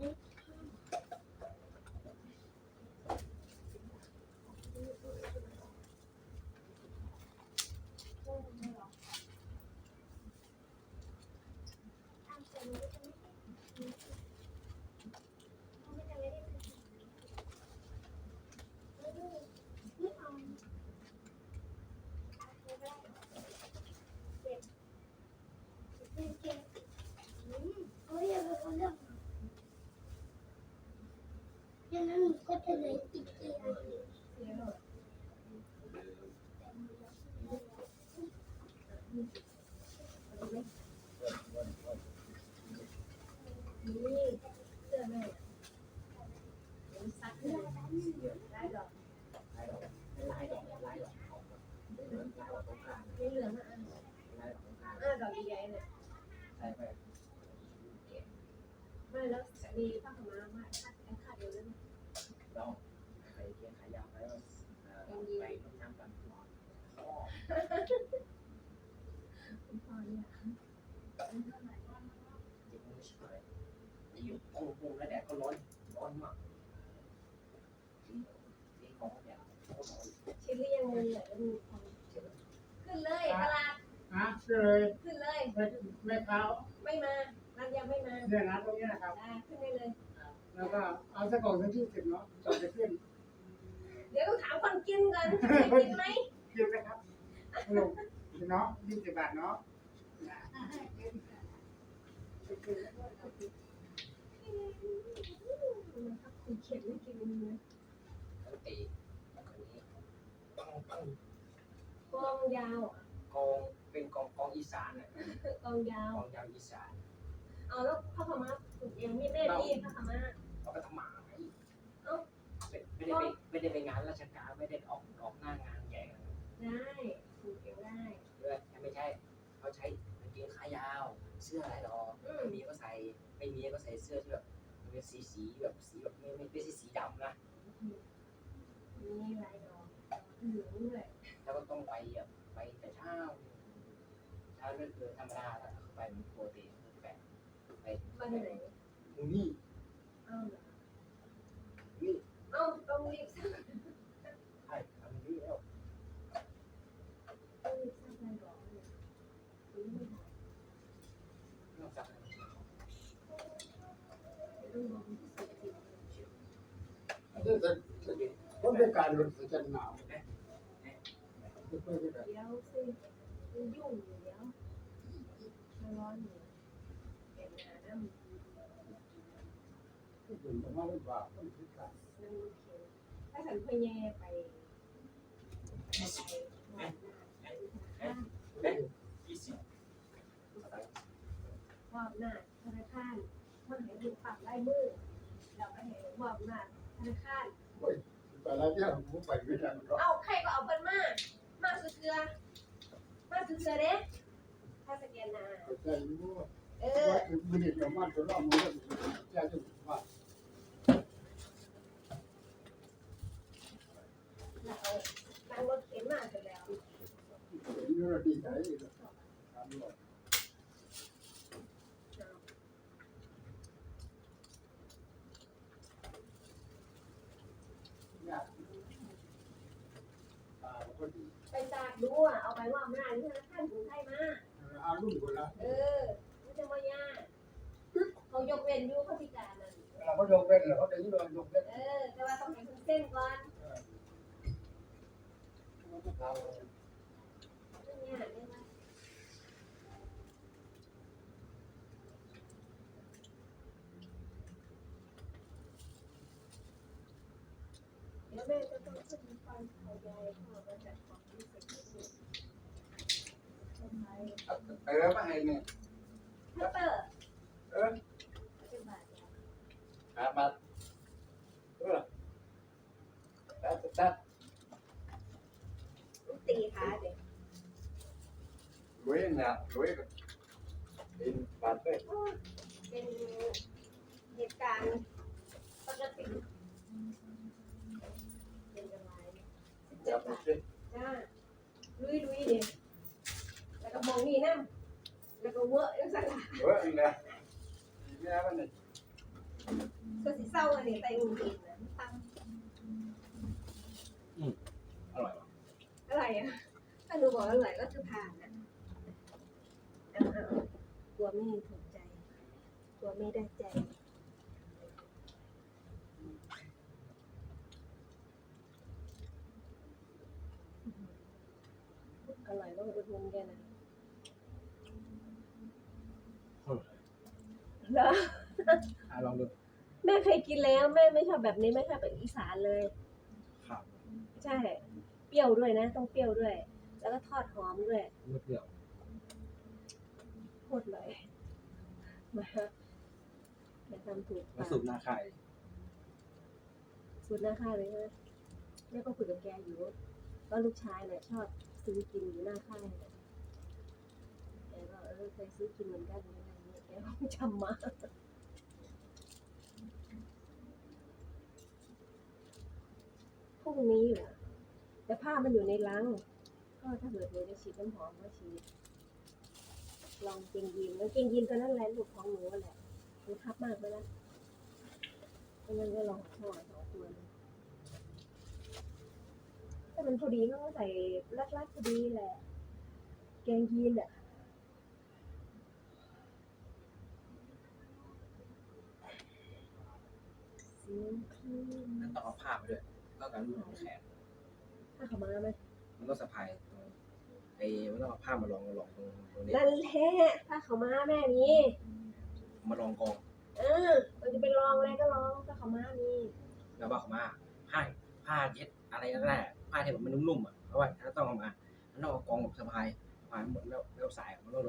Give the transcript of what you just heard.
อย่ นั้นหนูก็จะเลยติดเกียร์นี่เสื้อแม่เดี๋ยวซักให้ได้ดอก ไม่เหลืองอะอะดอกใหญ่ๆเนี่ยไม่แล้วมีผ้าขาวม้ามาคาดแขนขาดเดียวเลยคุณพ่อเนี่ยอยู่ปูปูแล้วแดดก็ร้อนร้อนมากนี่ของเนี่ยโคตรร้อนชิ้นหรือยังเลยอะดูของขึ้นเลยตลาดฮะเลยขึ้นเลยแม่แม่ค้าไม่มาร้านยังไม่มาเนี่ยนะตรงนี้นะครับได้ขึ้นได้เลย แล้วก็เอาสักกล่องสักยี่สิบเนาะจอดจะขึ้นเดี๋ยวต้องถามคนกินก่อนกินไหมคิวนะครับลงเนาะยี่สิบบาทเนาะคุณเขียนไม่กินเลยปกติอันนี้กองกองกองยาวอะกองเป็นกองกองอีสานน่ะกองยาวกองยาวอีสานเอาแล้วผ้าขาวม้าถูกยังมีแม่พี่ผ้าขาวม้าเขาก็ทำหมาไงเอ้า ไม่ได้ไปไม่ได้ไปงานราชการไม่ได้ออกออกหน้างานใหญ่ได้ถูกเอวได้ด้วยไม่ใช่เขาใช้กางเกงขายาว เสื้ออะไรหรออืมมีก็ใส่ไม่มีก็ใส่เสื้อที่แบบมันเป็นสีสีแบบสีแบบไม่ไม่ไม่ใช่สีดำนะมีลายดอกเหลืองด้วยแล้วก็ต้องไปแบบไปแต่เช้าเช้าก็คือธรรมดาแล้วไปเหมือนปกติคือแบบไปบ้านไหนมูนี่เอ้าเหรอ นี่ เอ้าต้องรีบสั่ง ใช่ทำนี่แล้ว ต้องรีบสั่งลายดอกเนี่ยอืม นอกจาก ต้องบอกที่สุดจริง อันนี้จะ ต้องเป็นการรถจะหนาวไม่ค่อยเดี๋ยวสิมันยุ่งอยู่เดี๋ยวมันร้อนอยู่เก็บหนาน้ำถึงประมาณว่าต้องคิดกันมันเขียวถ้าฉันพยายไปไปไปยี่สิบหน้าธนาคารมันเห็นดูปากลายมือเราไม่เห็นว่าหน้าธนาคาร แต่ละเนี่ยผมไปไม่ได้หรอกเอาใครก็เอาเปิ้นมา มาซื้อเกลือมาซื้อเกลือเด้ถ้าสแกนหน้าใจรู้ว่าเออถึงมือเด็กกับมันตัวเรามือจะจะว่าเราเอานั่งรถเข็นมาเสร็จแล้วเรื่องดีใจทำหมดเอ่าก็ดีไปตากดูอะเอาไปว่าหน้าที่ธนาคารกรุงไทยมาอารุ่นคนละเออมันจะมายากเขายกเว้นอยู่เขาพิการนั่นเราก็ยกเป็นเราก็ได้ยินเรายกเป็นเออ แต่ว่าต้องให้คนเส้นก่อนเรา เรื่องเนี้ยเนี่ยนะ เดี๋ยวแม่ะต้องขึ้นฟันเขาใหญ่พ่อมาจัดของที่เสร็จที่สุดทำไมเออมาให้เนี่ยพัตเตอร์เออเป็นบาทหามาเออตัดตัดตีขาเด็กรวยนะรวยก็เป็นบาทเลยเป็นเหตุการณ์ปกติ เป็นกำไรสิ บาทจ้าลุยลุยเนี่แล้วก็มองนี่นะแล้วก็เวอร์ยังสั่นละเฮ้ยนะนี่นะมันนี่ก็สิเศร้าอันนี้แต่งกินนะตั้งอร่อยว่ะอะไรอะถ้าหนูบอกอร่อยก็คือผ่านอะเอาๆกลัวไม่ถูกใจกลัวไม่ได้ใจ อร่อยต้องอุ ดหนุนแกนะเหรออะลองดูแม่เคยกินแล้วแม่ไม่ชอบแบบนี้ไม่ชอบแบบอีสานเลย ครับใช่ เปรี้ยวด้วยนะ ต้องเปรี้ยวด้วย แล้วก็ทอดหอมด้วยไม่เปรี้ยวโคตรเลยมาอย่าทำถูกมาปากสูบหน้าไข่สูตรหน้าค่ายเลยใช่ไหมแม่ก็คุยกับแกอยู่ว่าลูกชายเนี่ยชอบซื้อกินอยู่หน้าค่ายเนี่ยแกก็ เออเคยซื้อกินเหมือนกันอะไรอย่างเงี้ยแกก็จำมาพรุ่งนี้เหรอแต่ผ้ามันอยู่ในลังก็ถ้าเกิดหนูจะฉีดน้ำหอมก็ฉีดลองเกงยีนแล้วเกงยีนตัวนั้นแหละลูกของหนูแหละหนูทับมากไปแล้วเพราะงั้นก็ลองถอดสองตัวเลยถ้ามันพอดีก็ใส่รัดๆพอดีแหละเกงยีนอะเสียงคลื่ นนั่นต้องเอาผ้าไปด้วยแล้วกันรูปแขนถ้าเขามาไหมมันต้องสะพายตรงไอ้มันต้องเอาผ้ามาลองลองตรงตรงนี้นั่นแหละถ้าเขามาแม่มีมาลองกอง เออเราจะไปลองอะไรก็ลองถ้าเขามามีแล้วบอกเขามาผ้าผ้าเย็ดอะไรก็ได้ผ้าที่แบบมันนุ่มๆอะเพราะว่าถ้าต้องเอามามันต้องเอากองแบบสะพายสะพายหมดแล้วแล้วสายมันต้อง